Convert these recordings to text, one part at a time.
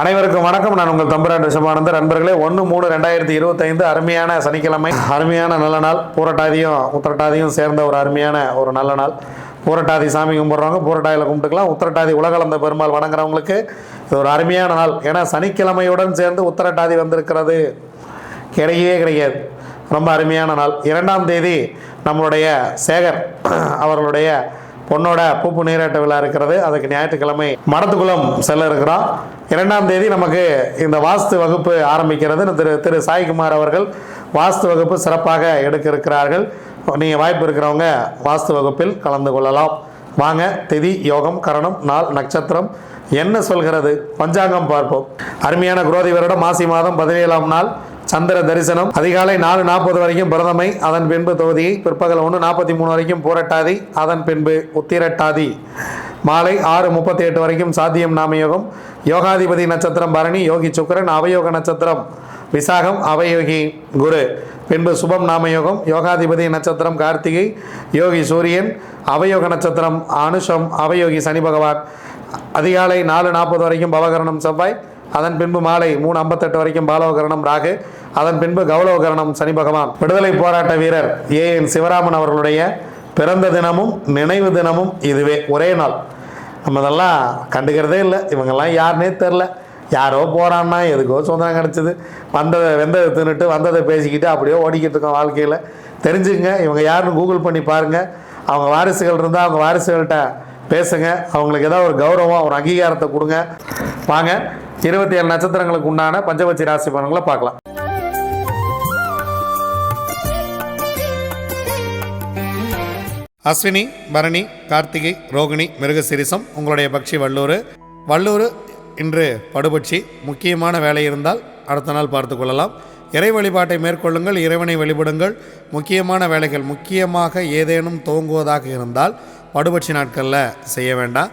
அனைவருக்கும் வணக்கம். நான் உங்கள் தம்புரான் ரிஷபானந்தர் நண்பர்களே ஒன்று மூணு ரெண்டாயிரத்தி இருபத்தைந்து அருமையான சனிக்கிழமை அருமையான நல்ல நாள். பூரட்டாதியும் உத்திரட்டாதியும் சேர்ந்த ஒரு அருமையான ஒரு நல்ல நாள். பூரட்டாதி சாமி கும்பிட்றவங்க பூரட்டாதியில் கும்பிட்டுக்கலாம். உத்திரட்டாதி உலகளந்த பெருமாள் வணங்குறவங்களுக்கு இது ஒரு அருமையான நாள். ஏன்னா சனிக்கிழமையுடன் சேர்ந்து உத்திரட்டாதி வந்திருக்கிறது. கிடையவே கிடையாது. ரொம்ப அருமையான நாள். இரண்டாம் தேதி நம்மளுடைய சேகர் அவர்களுடைய பொண்ணோட பூப்பு நீராட்ட விழா இருக்கிறது. அதுக்கு ஞாயிற்றுக்கிழமை மடத்துக்குளம் செல்ல இருக்கிறோம் இரண்டாம் தேதி நமக்கு இந்த வாஸ்து வகுப்பு ஆரம்பிக்கிறது. திரு திரு சாய்குமார் அவர்கள் வாஸ்து வகுப்பு சிறப்பாக எடுக்க இருக்கிறார்கள் நீங்கள் வாய்ப்பு இருக்கிறவங்க வாஸ்து வகுப்பில் கலந்து கொள்ளலாம். வாங்க திதி யோகம் கரணம் நாள் நட்சத்திரம் என்ன சொல்கிறது? பஞ்சாங்கம் பார்ப்போம். அருமையான குரோதி வருடம் மாசி மாதம் பதினேழாம் நாள். சந்திர தரிசனம். அதிகாலை நாலு நாற்பது வரைக்கும் பிரதமை. அதன் பின்பு தொகுதியை பிற்பகல் ஒன்று நாற்பத்தி மூணு வரைக்கும் பூரட்டாதி. அதன் பின்பு உத்திரட்டாதி. மாலை ஆறு முப்பத்தி எட்டு வரைக்கும் சாத்தியம் நாமயோகம். யோகாதிபதி நட்சத்திரம் பரணி யோகி சுக்கிரன் அவயோக நட்சத்திரம் விசாகம் அவயோகி குரு. பின்பு சுபம் நாமயோகம். யோகாதிபதி நட்சத்திரம் கார்த்திகை யோகி சூரியன் அவயோக நட்சத்திரம் அனுஷம் அவயோகி சனி பகவான். அதிகாலை நாலு நாற்பது வரைக்கும் பவகரணம் செவ்வாய். அதன் பின்பு மாலை மூணு ஐம்பத்தெட்டு வரைக்கும் பாலவகரணம் ராகு அதன் பின்பு கௌரவகரணம் சனி பகவான். விடுதலை போராட்ட வீரர் ஏ. என். சிவராமன் அவர்களுடைய பிறந்த தினமும் நினைவு தினமும் இதுவே ஒரே நாள். நம்ம இதெல்லாம் கண்டுக்கிறதே இல்லை. இவங்கெல்லாம் யாருனே தெரில. யாரோ போகிறான்னா எதுக்கோ சுதந்திரம் கிடச்சிது. வந்ததை வெந்ததை தின்னுட்டு வந்ததை பேசிக்கிட்டு அப்படியே ஓடிக்கிட்டு இருக்கோம் வாழ்க்கையில். தெரிஞ்சுங்க இவங்க யாருன்னு கூகுள் பண்ணி பாருங்கள் அவங்க வாரிசுகள் இருந்தால் அவங்க வாரிசுகள்கிட்ட பேசுங்க. அவங்களுக்கு ஏதாவது ஒரு கௌரவம் ஒரு அங்கீகாரத்தை கொடுங்க. வாங்க இருபத்தி ஏழு நட்சத்திரங்களுக்கு உண்டான பஞ்சபட்சி ராசி பலன்களை பார்க்கலாம். அஸ்வினி பரணி கார்த்திகை ரோகிணி மிருகசிரிசம் உங்களுடைய பக்ஷி வள்ளூர். வள்ளூர் இன்று படுபட்சி முக்கியமான வேலை இருந்தால் அடுத்த நாள் பார்த்து கொள்ளலாம். இறை வழிபாட்டை மேற்கொள்ளுங்கள் இறைவனை வழிபடுங்கள். முக்கியமான வேலைகள் முக்கியமாக ஏதேனும் துவங்குவதாக இருந்தால் படுபட்சி நாட்களில் செய்ய வேண்டாம்.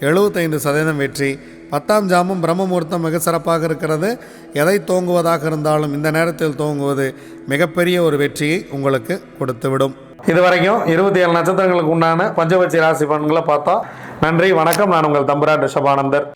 எழுபத்தைந்து சதவீதம் வெற்றி. பத்தாம் ஜாமும் பிரம்ம முகூர்த்தம் மிக சிறப்பாக இருக்கிறது. எதை தோங்குவதாக இருந்தாலும் இந்த நேரத்தில் தோங்குவது மிகப்பெரிய ஒரு வெற்றியை உங்களுக்கு கொடுத்துவிடும். இதுவரைக்கும் இருபத்தி ஏழு நட்சத்திரங்களுக்கு உண்டான பஞ்சபட்சி ராசி பலன்களை பார்த்தோம் நன்றி வணக்கம். நான் உங்கள் தம்புரான் ரிஷபானந்தர்.